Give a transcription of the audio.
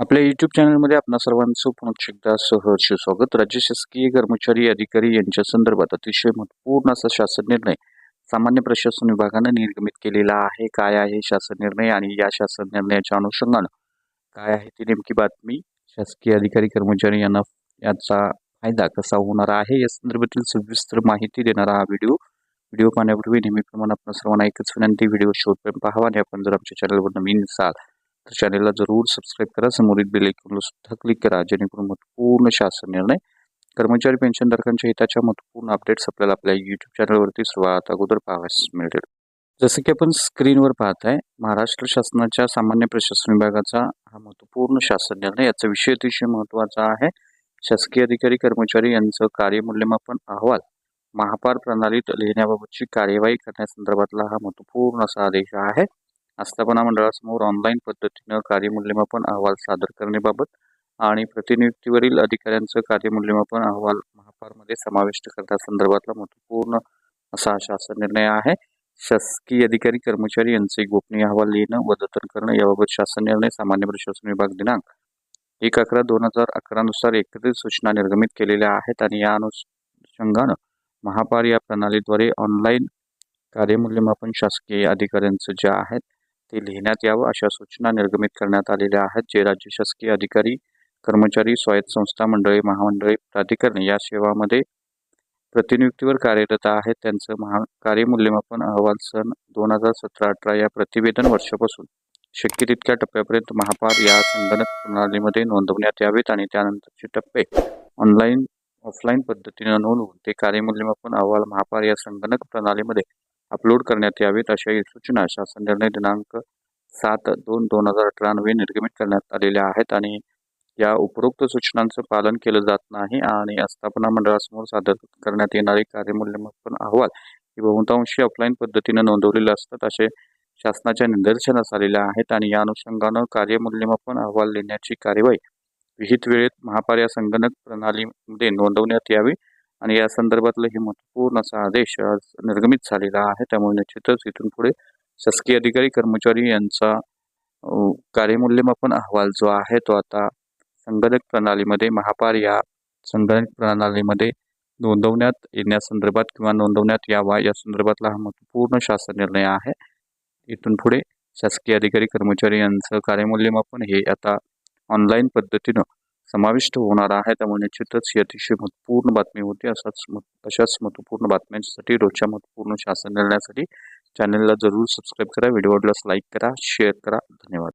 आपल्या युट्यूब चॅनलमध्ये आपणा सर्वांचं पुन्हा एकदा सहर्ष स्वागत. राज्य शासकीय कर्मचारी अधिकारी यांच्या संदर्भात अतिशय महत्त्वपूर्ण असा शासन निर्णय सामान्य प्रशासन विभागानं निर्गमित केलेला आहे. काय आहे शासन निर्णय आणि या शासन निर्णयाच्या अनुषंगानं काय आहे ती नेमकी बातमी शासकीय अधिकारी कर्मचारी यांना याचा फायदा कसा होणार आहे? या संदर्भातील सविस्तर माहिती देणारा हा व्हिडिओ. व्हिडिओ पाहण्यापूर्वी नेहमीप्रमाणे आपण सर्वांना एकच विनंती व्हिडिओ शोधपर्यंत पाहावा आणि आपण जर आमच्या चॅनलवर नवीन असाल तर चॅनलला जरूर सबस्क्राईब करा. समोरील बेल आयकॉनला सुद्धा क्लिक करा जेणेकरून महत्त्वपूर्ण शासन निर्णय कर्मचारी पेन्शनधारकांच्या हिताच्या महत्त्वपूर्ण अपडेट्स आपल्याला आपल्या यूट्यूब चॅनलवरती सर्वात अगोदर पाहावयास मिळतील. जसं की आपण स्क्रीनवर पाहत आहे महाराष्ट्र शासनाच्या सामान्य प्रशासन विभागाचा हा महत्त्वपूर्ण शासन निर्णय याचा विषय अतिशय महत्त्वाचा आहे. शासकीय अधिकारी कर्मचारी यांचं कार्यमूल्यमापन अहवाल महापार प्रणालीत लिहिण्याबाबतची कार्यवाही करण्यासंदर्भातला हा महत्त्वपूर्ण असा आदेश आहे. आस्थापना मंडळासमोर ऑनलाईन पद्धतीनं कार्यमूल्यमापन अहवाल सादर करण्याबाबत आणि प्रतिनियुक्तीवरील अधिकाऱ्यांचं कार्यमूल्यमापन अहवाल महापारमध्ये समाविष्ट करण्यासंदर्भातला महत्त्वपूर्ण असा शासन निर्णय आहे. शासकीय अधिकारी कर्मचारी यांचे गोपनीय अहवाल लिहिणं व जतन करणं याबाबत शासन निर्णय सामान्य प्रशासन विभाग दिनांक एक अकरा दोन हजार अकरानुसार एकत्रित सूचना निर्गमित केलेल्या आहेत आणि या अनुषंगानं महापार या प्रणालीद्वारे ऑनलाईन कार्यमूल्यमापन शासकीय अधिकाऱ्यांचं जे आहेत ते लिहिण्यात यावं अशा सूचना निर्गमित करण्यात आलेल्या आहेत जे राज्य शासकीय अधिकारी कर्मचारी स्वायत्त संस्था मंडळे महामंडळे प्राधिकरण या सेवामध्ये प्रतिनियुक्तीवर कार्यरत आहेत. त्यांचं महा कार्यमूल्यमापन अहवाल सन दोन हजार सतरा अठरा या प्रतिवेदन वर्षापासून शक्य तितक्या टप्प्यापर्यंत महापार या संगणक प्रणालीमध्ये नोंदवण्यात यावेत आणि त्यानंतरचे टप्पे ऑनलाईन ऑफलाईन पद्धतीनं नोंदवून ते कार्यमूल्यमापन अहवाल महापार या संगणक प्रणालीमध्ये अपलोड करण्यात यावेत अशा सूचना शासन निर्णय दिनांक सात दोन दोन हजार अठरानवे निर्गमित करण्यात आलेल्या आहेत आणि या उपरोक्त सूचनांचं पालन केलं जात नाही आणि आस्थापना मंडळासमोर सादर करण्यात येणारे कार्यमूल्यमापन अहवाल हे बहुतांशी ऑफलाईन पद्धतीनं नोंदवलेले असतात असे शासनाच्या निदर्शनास आलेल्या आहेत आणि या अनुषंगानं कार्यमूल्यमापन अहवाल देण्याची कार्यवाही विहित वेळेत महापार या संगणक प्रणालीमध्ये नोंदवण्यात यावी. आणि या संदर्भातलं हे महत्त्वपूर्ण असा आदेश आज निर्गमित झालेला आहे. त्यामुळे निश्चितच इथून पुढे शासकीय अधिकारी कर्मचारी यांचा कार्यमूल्यमापन अहवाल जो आहे तो आता संगणक प्रणालीमध्ये महापार या संगणक प्रणालीमध्ये नोंदवण्यात येण्यासंदर्भात किंवा नोंदवण्यात यावा या संदर्भातला हा महत्त्वपूर्ण शासन निर्णय आहे. इथून पुढे शासकीय अधिकारी कर्मचारी यांचं कार्यमूल्यमापन हे आता ऑनलाईन पद्धतीनं समाविष्ट होणार आहे त्यामुळे निश्चितच ही अतिशय महत्त्वपूर्ण बातमी होती. असाच अशाच महत्त्वपूर्ण बातम्यांसाठी रोजच्या महत्त्वपूर्ण शासन निर्णयासाठी चॅनलला जरूर सबस्क्राईब करा. व्हिडिओ लाईक करा शेअर करा. धन्यवाद.